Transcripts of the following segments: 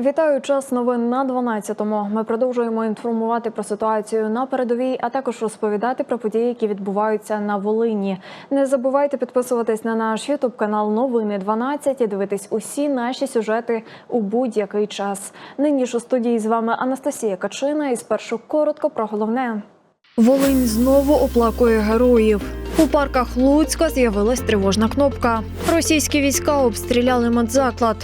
Вітаю час новин на 12-му. Ми продовжуємо інформувати про ситуацію на передовій, а також розповідати про події, які відбуваються на Волині. Не забувайте підписуватись на наш ютуб канал Новини 12 і дивитись усі наші сюжети у будь-який час. Нині ж у студії з вами Анастасія Качина. І спершу коротко про головне. Волинь знову оплакує героїв. У парках Луцька з'явилась тривожна кнопка. Російські війська обстріляли медзаклад.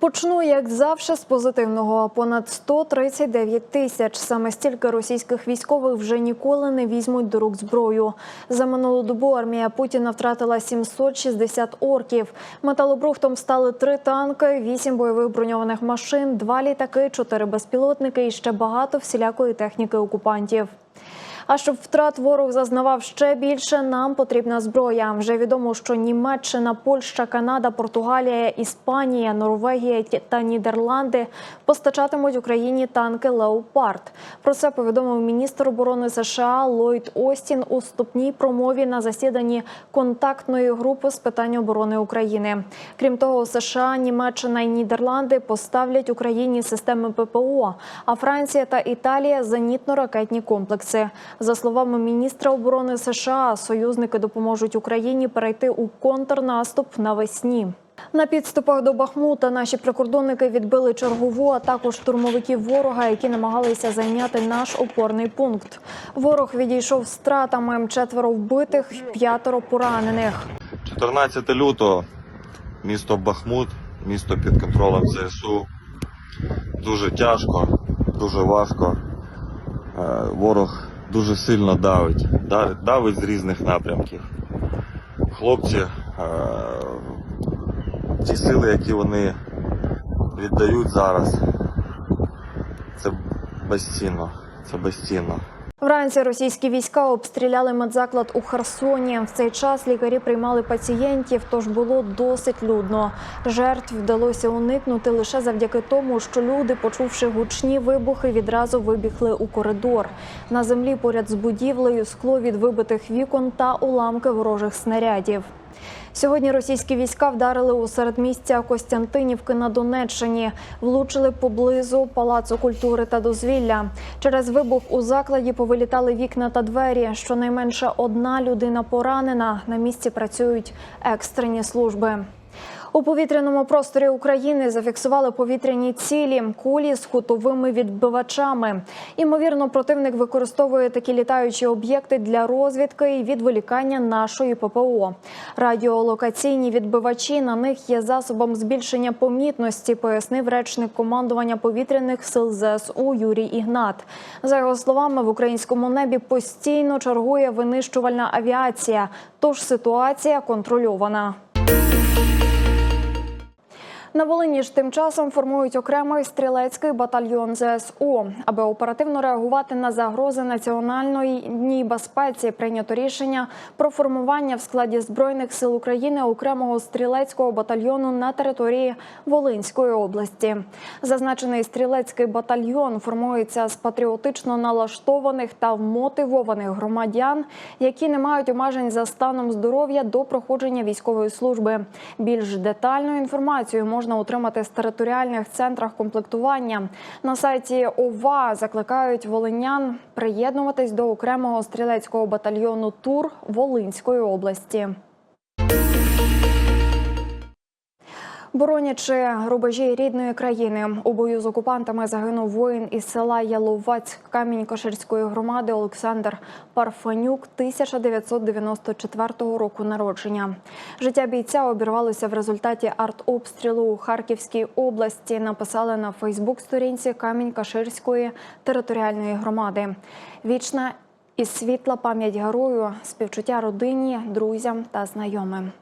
Почну, як завжди, з позитивного. Понад 139 тисяч. Саме стільки російських військових вже ніколи не візьмуть до рук зброю. За минулу добу армія Путіна втратила 760 орків. Металобрухтом стали три танки, вісім бойових броньованих машин, два літаки, чотири безпілотники і ще багато всілякої техніки окупантів. А щоб втрат ворог зазнавав ще більше, нам потрібна зброя. Вже відомо, що Німеччина, Польща, Канада, Португалія, Іспанія, Норвегія та Нідерланди постачатимуть Україні танки Леопард. Про це повідомив міністр оборони США Ллойд Остін у вступній промові на засіданні контактної групи з питань оборони України. Крім того, США, Німеччина і Нідерланди поставлять Україні системи ППО, а Франція та Італія зенітно-ракетні комплекси. За словами міністра оборони США, союзники допоможуть Україні перейти у контрнаступ навесні. На підступах до Бахмута наші прикордонники відбили чергову атаку штурмовиків ворога, які намагалися зайняти наш опорний пункт. Ворог відійшов стратами четверо вбитих, п'ятеро поранених. 14 лютого, місто Бахмут, місто під контролем ЗСУ. Дуже тяжко, дуже важко. Е, Ворог дуже сильно давить, давить, з різних напрямків. Хлопці, е, ті сили, які вони віддають зараз, це безцінно. Це безцінно. Вранці російські війська обстріляли медзаклад у Херсоні. В цей час лікарі приймали пацієнтів, тож було досить людно. Жертв вдалося уникнути лише завдяки тому, що люди, почувши гучні вибухи, відразу вибігли у коридор. На землі поряд з будівлею скло від вибитих вікон та уламки ворожих снарядів. Сьогодні російські війська вдарили у середмістя Костянтинівки на Донеччині, влучили поблизу палацу культури та дозвілля. Через вибух у закладі повилітали вікна та двері. Щонайменше одна людина поранена. На місці працюють екстрені служби. У повітряному просторі України зафіксували повітряні цілі кулі з хутовими відбивачами. Імовірно, противник використовує такі літаючі об'єкти для розвідки і відволікання нашої ППО. Радіолокаційні відбивачі на них є засобом збільшення помітності, пояснив речник командування повітряних сил ЗСУ Юрій Ігнат. За його словами, в українському небі постійно чергує винищувальна авіація, тож ситуація контрольована. На Волині ж тим часом формують окремий стрілецький батальйон ЗСУ. Аби оперативно реагувати на загрози національної безпеці, прийнято рішення про формування в складі збройних сил України окремого стрілецького батальйону на території Волинської області. Зазначений стрілецький батальйон формується з патріотично налаштованих та вмотивованих громадян, які не мають обмежень за станом здоров'я до проходження військової служби. Більш детальну інформацію можна отримати з територіальних центрах комплектування. На сайті ОВА закликають волинян приєднуватись до окремого стрілецького батальйону ТУР Волинської області. Боронячи рубежі рідної країни, у бою з окупантами загинув воїн із села Яловаць Камінь-Каширської громади Олександр Парфанюк 1994 року народження. Життя бійця обірвалося в результаті артобстрілу у Харківській області. Написали на Фейсбук-сторінці Камінь-Каширської територіальної громади. Вічна і світла пам'ять герою, співчуття родині, друзям та знайомим.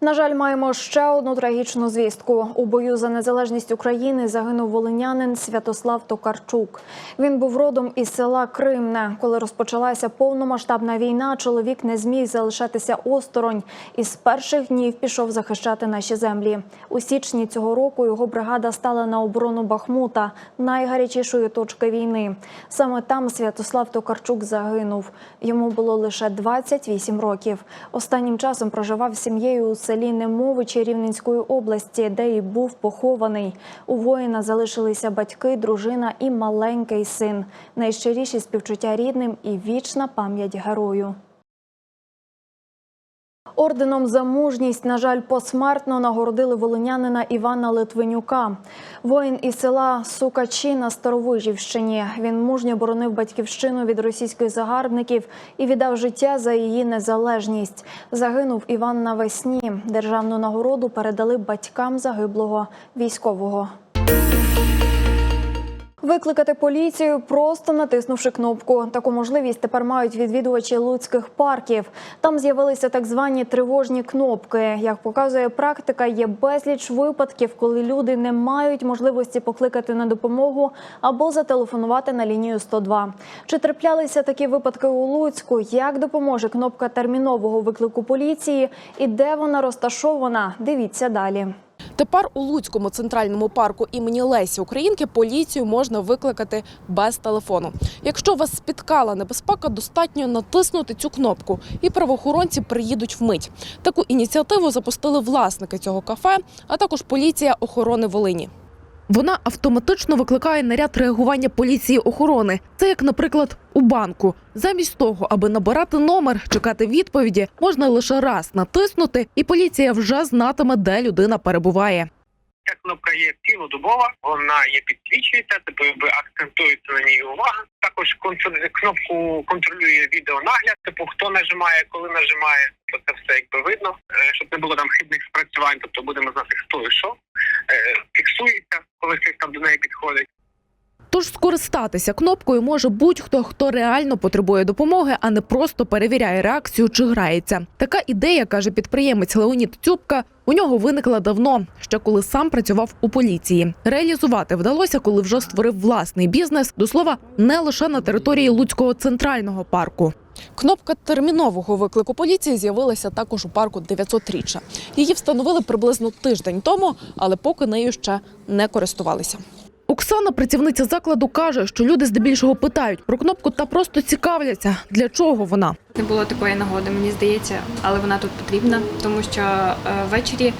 На жаль, маємо ще одну трагічну звістку. У бою за незалежність України загинув волинянин Святослав Токарчук. Він був родом із села Кримне. Коли розпочалася повномасштабна війна, чоловік не зміг залишатися осторонь і з перших днів пішов захищати наші землі. У січні цього року його бригада стала на оборону Бахмута, найгарячішої точки війни. Саме там Святослав Токарчук загинув. Йому було лише 28 років. Останнім часом проживав з сім'єю у селі Немовичі Рівненської області, де і був похований. У воїна залишилися батьки, дружина і маленький син. Найщиріші співчуття рідним і вічна пам'ять герою. Орденом за мужність, на жаль, посмертно нагородили волинянина Івана Литвинюка. Воїн із села Сукачі на Старовижівщині. Він мужньо боронив батьківщину від російських загарбників і віддав життя за її незалежність. Загинув Іван навесні. Державну нагороду передали батькам загиблого військового. Викликати поліцію, просто натиснувши кнопку. Таку можливість тепер мають відвідувачі луцьких парків. Там з'явилися так звані тривожні кнопки. Як показує практика, є безліч випадків, коли люди не мають можливості покликати на допомогу або зателефонувати на лінію 102. Чи траплялися такі випадки у Луцьку? Як допоможе кнопка термінового виклику поліції і де вона розташована? Дивіться далі. Тепер у Луцькому центральному парку імені Лесі Українки поліцію можна викликати без телефону. Якщо вас спіткала небезпека, достатньо натиснути цю кнопку, і правоохоронці приїдуть вмить. Таку ініціативу запустили власники цього кафе, а також поліція охорони Волині. Вона автоматично викликає наряд реагування поліції охорони. Це як, наприклад, у банку. Замість того, аби набирати номер, чекати відповіді, можна лише раз натиснути, і поліція вже знатиме, де людина перебуває. Ця кнопка є цілодобова, вона є підсвічується, тобто акцентується на ній увага. Також кнопку контролює відеонагляд, типу хто нажимає, коли нажимає, то це все якби видно, е, щоб не було там хибних спрацювань. Тобто будемо знати, хто і що Е, фіксується, коли хтось там до неї підходить. Тож скористатися кнопкою може будь-хто, хто реально потребує допомоги, а не просто перевіряє реакцію чи грається. Така ідея, каже підприємець Леонід Цюбка, у нього виникла давно, ще коли сам працював у поліції. Реалізувати вдалося, коли вже створив власний бізнес. До слова, не лише на території Луцького центрального парку. Кнопка термінового виклику поліції з'явилася також у парку 900-річчя. Її встановили приблизно тиждень тому, але поки нею ще не користувалися. Оксана, працівниця закладу, каже, що люди здебільшого питають про кнопку та просто цікавляться, для чого вона. Не було такої нагоди, мені здається, але вона тут потрібна, тому що е, ввечері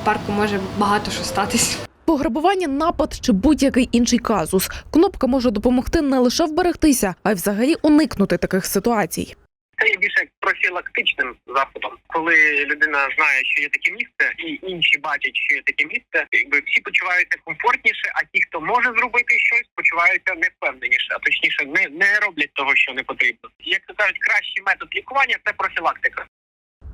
в парку може багато що статись. Пограбування, напад чи будь-який інший казус. Кнопка може допомогти не лише вберегтися, а й взагалі уникнути таких ситуацій. Це є більше профілактичним заходом, коли людина знає, що є таке місце, і інші бачать, що є таке місце. Якби всі почуваються комфортніше, а ті, хто може зробити щось, почуваються невпевненіше, а точніше, не, не роблять того, що не потрібно. Як то кажуть, кращий метод лікування це профілактика.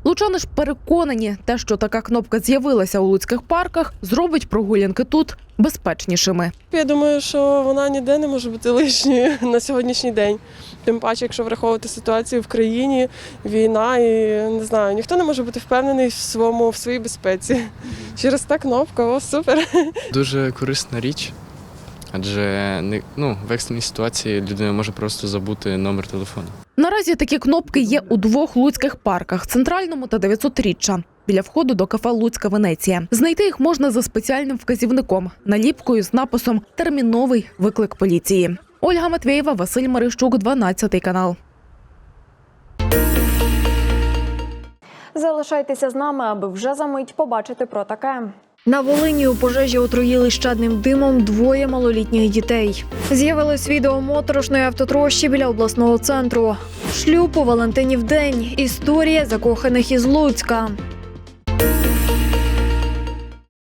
Лучани ж переконані, те, що така кнопка з'явилася у луцьких парках, зробить прогулянки тут безпечнішими. Я думаю, що вона ніде не може бути лишньою на сьогоднішній день. Тим паче, якщо враховувати ситуацію в країні, війна і не знаю, ніхто не може бути впевнений в своєму в своїй безпеці. Через та кнопка, о, супер. Дуже корисна річ, адже не ну, в екстреній ситуації людина може просто забути номер телефону. Наразі такі кнопки є у двох луцьких парках центральному та 900-річчя. Біля входу до кафе Луцька Венеція. Знайти їх можна за спеціальним вказівником, наліпкою з написом Терміновий виклик поліції. Ольга Матвєєва, Василь Марищук, 12 канал. Залишайтеся з нами, аби вже за мить побачити про таке. На Волині у пожежі отруїли щадним димом двоє малолітніх дітей. З'явилось відео моторошної автотрощі біля обласного центру. Шлюб у Валентинів день. Історія закоханих із Луцька.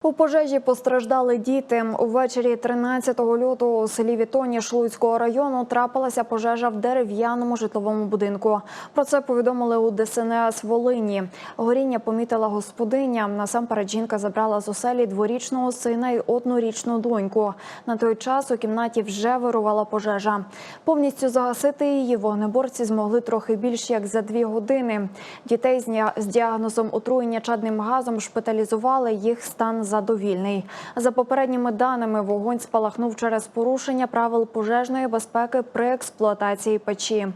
У пожежі постраждали діти. Увечері 13 лютого у селі Вітоніш Луцького району трапилася пожежа в дерев'яному житловому будинку. Про це повідомили у ДСНС Волині. Горіння помітила господиня. Насамперед жінка забрала з оселі дворічного сина і однорічну доньку. На той час у кімнаті вже вирувала пожежа. Повністю загасити її вогнеборці змогли трохи більш як за дві години. Дітей з діагнозом отруєння чадним газом шпиталізували. Їх стан задовільний. За попередніми даними, вогонь спалахнув через порушення правил пожежної безпеки при експлуатації печі.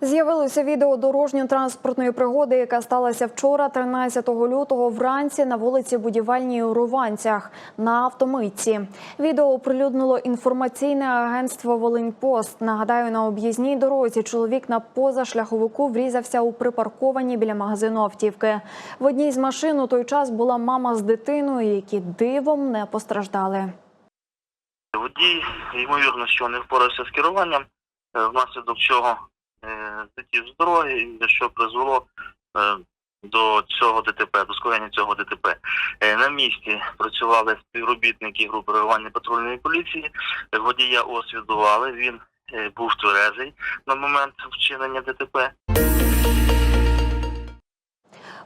З'явилося відео дорожньо-транспортної пригоди, яка сталася вчора, 13 лютого, вранці на вулиці Будівельній у Руванцях на автомитці. Відео оприлюднило інформаційне агентство Волиньпост. Нагадаю, на об'їзній дорозі чоловік на позашляховику врізався у припарковані біля магазину автівки. В одній з машин у той час була мама з дитиною, які дивом не постраждали. Водій, ймовірно, що не впорався з керуванням, е, внаслідок чого з дороги, і що призвело е, до цього ДТП, до скоєння цього ДТП. Е, На місці працювали співробітники групи реагування патрульної поліції. Е, Водія освідували, він е, був тверезий на момент вчинення ДТП.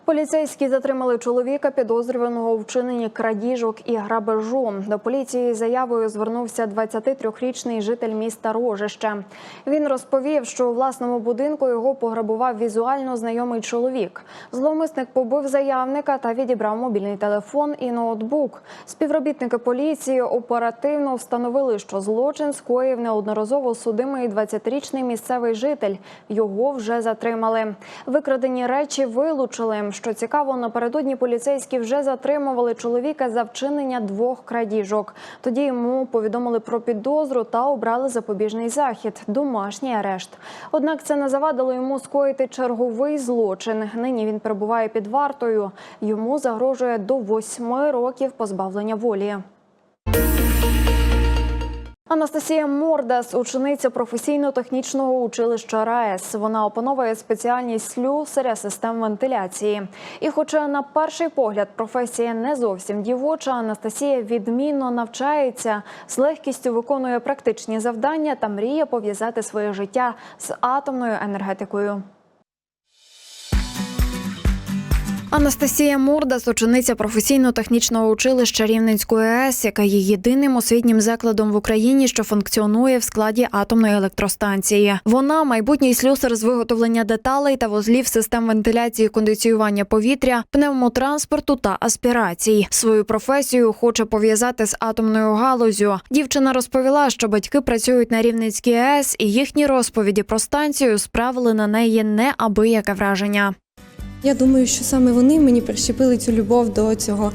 Поліцейські затримали чоловіка, підозрюваного у вчиненні крадіжок і грабежу. До поліції заявою звернувся 23-річний житель міста Рожище. Він розповів, що у власному будинку його пограбував візуально знайомий чоловік. Зловмисник побив заявника та відібрав мобільний телефон і ноутбук. Співробітники поліції оперативно встановили, що злочин скоїв неодноразово судимий 20-річний місцевий житель. Його вже затримали. Викрадені речі вилучили. Що цікаво, напередодні поліцейські вже затримували чоловіка за вчинення двох крадіжок. Тоді йому повідомили про підозру та обрали запобіжний захід домашній арешт. Однак це не завадило йому скоїти черговий злочин. Нині він перебуває під вартою. Йому загрожує до восьми років позбавлення волі. Анастасія Мордас, учениця професійно-технічного училища РаЕС. Вона опановує спеціальність слюсаря систем вентиляції. І, хоча на перший погляд професія не зовсім дівоча, Анастасія відмінно навчається, з легкістю виконує практичні завдання та мріє пов'язати своє життя з атомною енергетикою. Анастасія Мордас, учениця професійно-технічного училища Рівненської АЕС, яка є єдиним освітнім закладом в Україні, що функціонує в складі атомної електростанції. Вона майбутній слюсар з виготовлення деталей та вузлів систем вентиляції, кондиціювання повітря, пневмотранспорту та аспірацій. Свою професію хоче пов'язати з атомною галузю. Дівчина розповіла, що батьки працюють на Рівненській АЕС, і їхні розповіді про станцію справили на неї неабияке враження. Я думаю, що саме вони мені прищепили цю любов до цього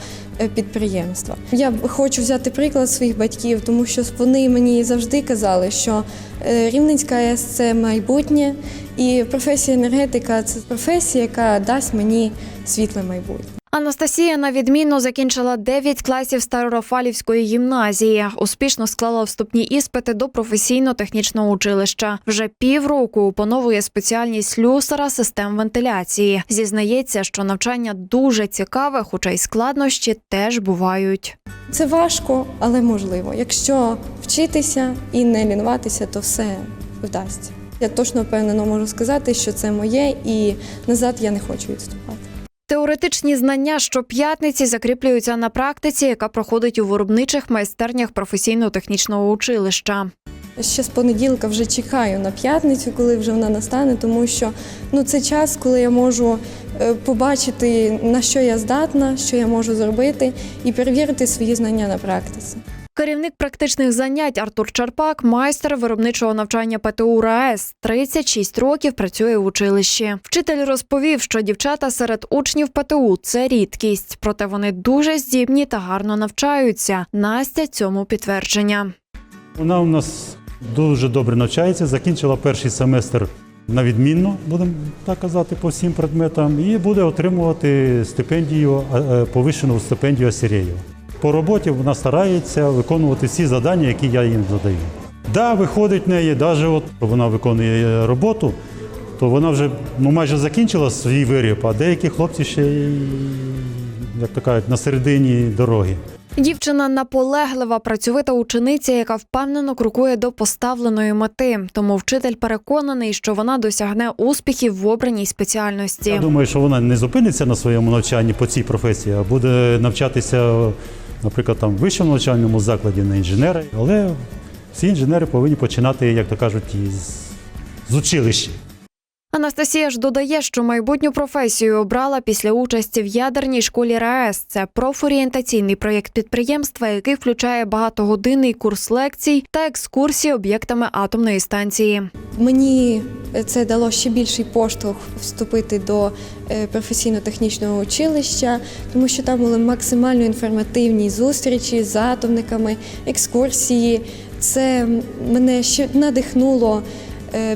підприємства. Я хочу взяти приклад своїх батьків, тому що вони мені завжди казали, що е, Рівненська АЕС – це майбутнє, і професія енергетика це професія, яка дасть мені світле майбутнє. Анастасія на відмінно закінчила 9 класів Старорафалівської гімназії. Успішно склала вступні іспити до професійно-технічного училища. Вже півроку опановує спеціальність слюсара систем вентиляції. Зізнається, що навчання дуже цікаве, хоча й складнощі теж бувають. Це важко, але можливо. Якщо вчитися і не лінуватися, то все вдасться. Я точно впевнено можу сказати, що це моє, і назад я не хочу відступати. Теоретичні знання щоп'ятниці закріплюються на практиці, яка проходить у виробничих майстернях професійно-технічного училища. Ще з понеділка вже чекаю на п'ятницю, коли вже вона настане, тому що ну це час, коли я можу е, побачити на що я здатна, що я можу зробити, і перевірити свої знання на практиці. Керівник практичних занять Артур Чарпак, майстер виробничого навчання ПТУ РаЕС. 36 років працює в училищі. Вчитель розповів, що дівчата серед учнів ПТУ це рідкість, проте вони дуже здібні та гарно навчаються. Настя цьому підтвердження. Вона у нас дуже добре навчається, закінчила перший семестр на відмінно, будемо так казати, по всім предметам, і буде отримувати стипендію, е, е, повищену стипендію Асірею. По роботі вона старається виконувати всі завдання, які я їм задаю. Да, виходить в неї, навіть от вона виконує роботу, то вона вже ну, майже закінчила свій виріб, а деякі хлопці ще як то кажуть, на середині дороги. Дівчина наполеглива, працьовита учениця, яка впевнено крокує до поставленої мети. Тому вчитель переконаний, що вона досягне успіхів в обраній спеціальності. Я думаю, що вона не зупиниться на своєму навчанні по цій професії, а буде навчатися, наприклад, там в вищому навчальному закладі на інженера. Але всі інженери повинні починати, як то кажуть, із з училища. Анастасія ж додає, що майбутню професію обрала після участі в ядерній школі РаЕС. Це профорієнтаційний проєкт підприємства, який включає багатогодинний курс лекцій та екскурсії об'єктами атомної станції. Мені це дало ще більший поштовх вступити до е, професійно-технічного училища, тому що там були максимально інформативні зустрічі з атомниками, екскурсії. Це мене ще надихнуло,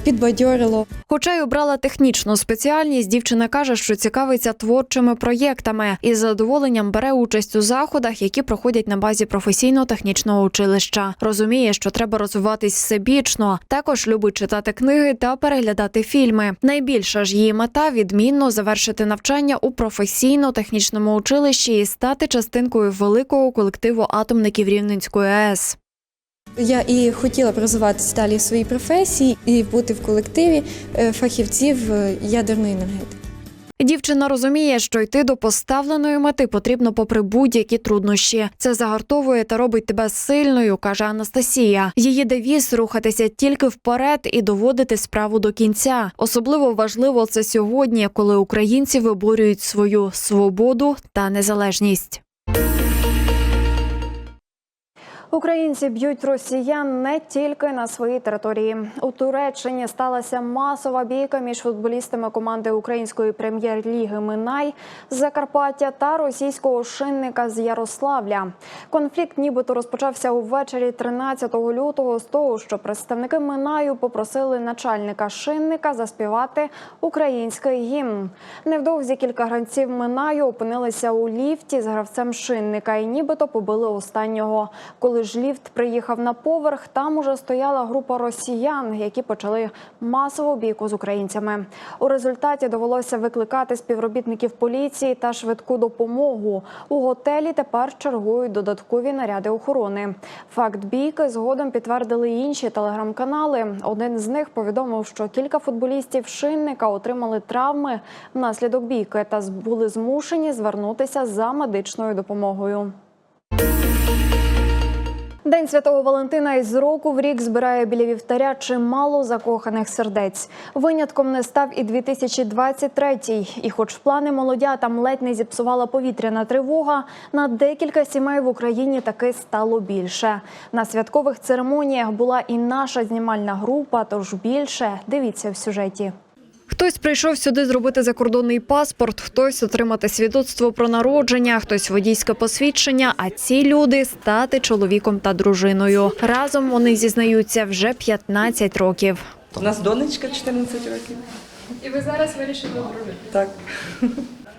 підбадьорило. Хоча й обрала технічну спеціальність, дівчина каже, що цікавиться творчими проєктами і з задоволенням бере участь у заходах, які проходять на базі професійно-технічного училища. Розуміє, що треба розвиватись всебічно. Також любить читати книги та переглядати фільми. Найбільша ж її мета відмінно завершити навчання у професійно-технічному училищі і стати частинкою великого колективу атомників Рівненської АЕС. Я і хотіла б розвиватися далі в своїй професії і бути в колективі е, фахівців е, ядерної енергетики. Дівчина розуміє, що йти до поставленої мети потрібно попри будь-які труднощі. Це загартовує та робить тебе сильною, каже Анастасія. Її девіз рухатися тільки вперед і доводити справу до кінця. Особливо важливо це сьогодні, коли українці виборюють свою свободу та незалежність. Українці б'ють росіян не тільки на своїй території. У Туреччині сталася масова бійка між футболістами команди української прем'єр-ліги Минай з Закарпаття та російського шинника з Ярославля. Конфлікт нібито розпочався увечері 13 лютого з того, що представники Минаю попросили начальника шинника заспівати український гімн. Невдовзі кілька гравців Минаю опинилися у ліфті з гравцем шинника і нібито побили останнього. Коли ж ліфт приїхав на поверх, там уже стояла група росіян, які почали масову бійку з українцями. У результаті довелося викликати співробітників поліції та швидку допомогу. У готелі тепер чергують додаткові наряди охорони. Факт бійки згодом підтвердили інші телеграм-канали. Один з них повідомив, що кілька футболістів шинника отримали травми внаслідок бійки та були змушені звернутися за медичною допомогою. День святого Валентина із року в рік збирає біля вівтаря чимало закоханих сердець. Винятком не став і 2023-й. І, хоч плани молодятам ледь не зіпсувала повітряна тривога, на декілька сімей в Україні таки стало більше. На святкових церемоніях була і наша знімальна група. Тож більше дивіться в сюжеті. Хтось прийшов сюди зробити закордонний паспорт, хтось отримати свідоцтво про народження, хтось водійське посвідчення. А ці люди стати чоловіком та дружиною. Разом вони зізнаються вже 15 років. У нас донечка 14 років. І ви зараз вирішили одружити? Так.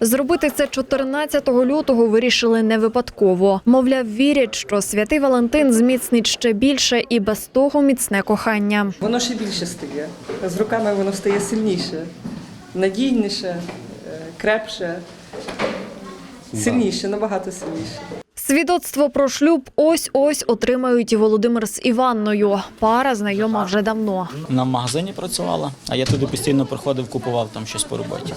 Зробити це 14 лютого вирішили не випадково. Мовляв, вірять, що святий Валентин зміцнить ще більше і без того міцне кохання. Воно ще більше стає. З роками воно стає сильніше, надійніше, е, крепше, сильніше, набагато сильніше. Свідоцтво про шлюб ось ось отримають і Володимир з Іванною. Пара знайома вже давно. В магазині працювала, а я туди постійно приходив, купував там щось по роботі.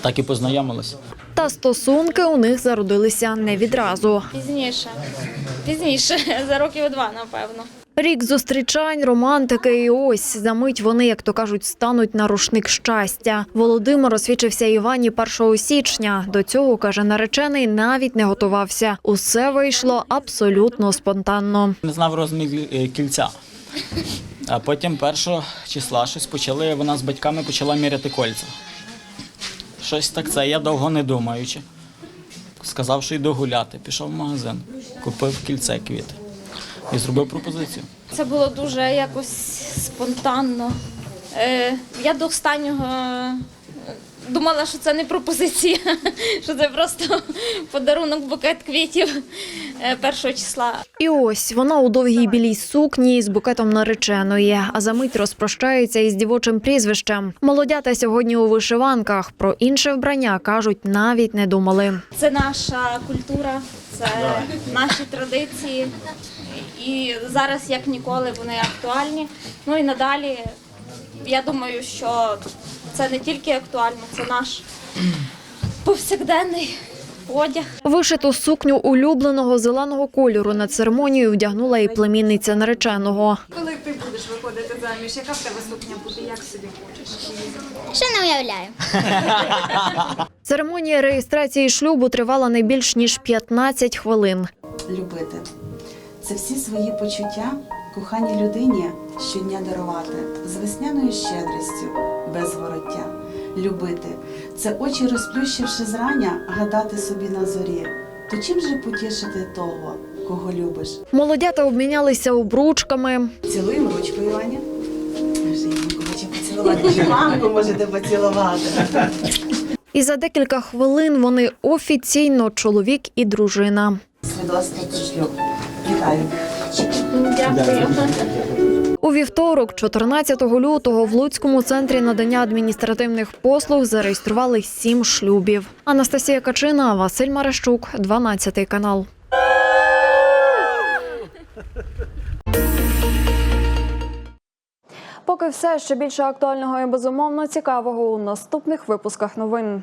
Так і познайомилися. Та стосунки у них зародилися не відразу. Пізніше. Пізніше, за років два, напевно. Рік зустрічань, романтики, і ось за мить вони, як то кажуть, стануть на рушник щастя. Володимир освічився Івані 1 січня. До цього каже наречений, навіть не готувався. Усе вийшло абсолютно спонтанно. Не знав розмір е, кільця. А потім першого числа щось почали, вона з батьками почала міряти кольця. Щось так це, я довго не думаючи. Сказав, що йду гуляти. Пішов в магазин, купив кільце квіти і зробив пропозицію. Це було дуже якось спонтанно. Е, я до останнього е, думала, що це не пропозиція, що це просто подарунок букет квітів. Е, першого числа. І ось вона у довгій білій сукні з букетом нареченої, а за мить розпрощається із дівочим прізвищем. Молодята сьогодні у вишиванках. Про інше вбрання кажуть, навіть не думали. Це наша культура, це наші традиції. І зараз, як ніколи, вони актуальні. Ну і надалі, я думаю, що це не тільки актуально, це наш повсякденний одяг. Вишиту сукню улюбленого зеленого кольору на церемонію вдягнула і племінниця нареченого. Коли ти будеш виходити заміж, яка в тебе сукня буде, як собі хочеш? Ще не уявляю. Церемонія реєстрації шлюбу тривала не більш ніж 15 хвилин. любити. Це всі свої почуття коханій людині щодня дарувати з весняною щедрістю, без вороття. Любити це очі розплющивши зрання, гадати собі на зорі. То чим же потішити того, кого любиш? Молодята обмінялися обручками. Цілуємо ручкою, Ваня. Вже Іванку хоче поцілувати. Мамку можете поцілувати. І за декілька хвилин вони офіційно чоловік і дружина. Свідоцтво про шлюб. Вітаю. Дякую. У вівторок, 14 лютого, в Луцькому центрі надання адміністративних послуг зареєстрували сім шлюбів. Анастасія Качина, Василь Марещук, 12 канал. Поки все ще більше актуального і безумовно цікавого у наступних випусках новин.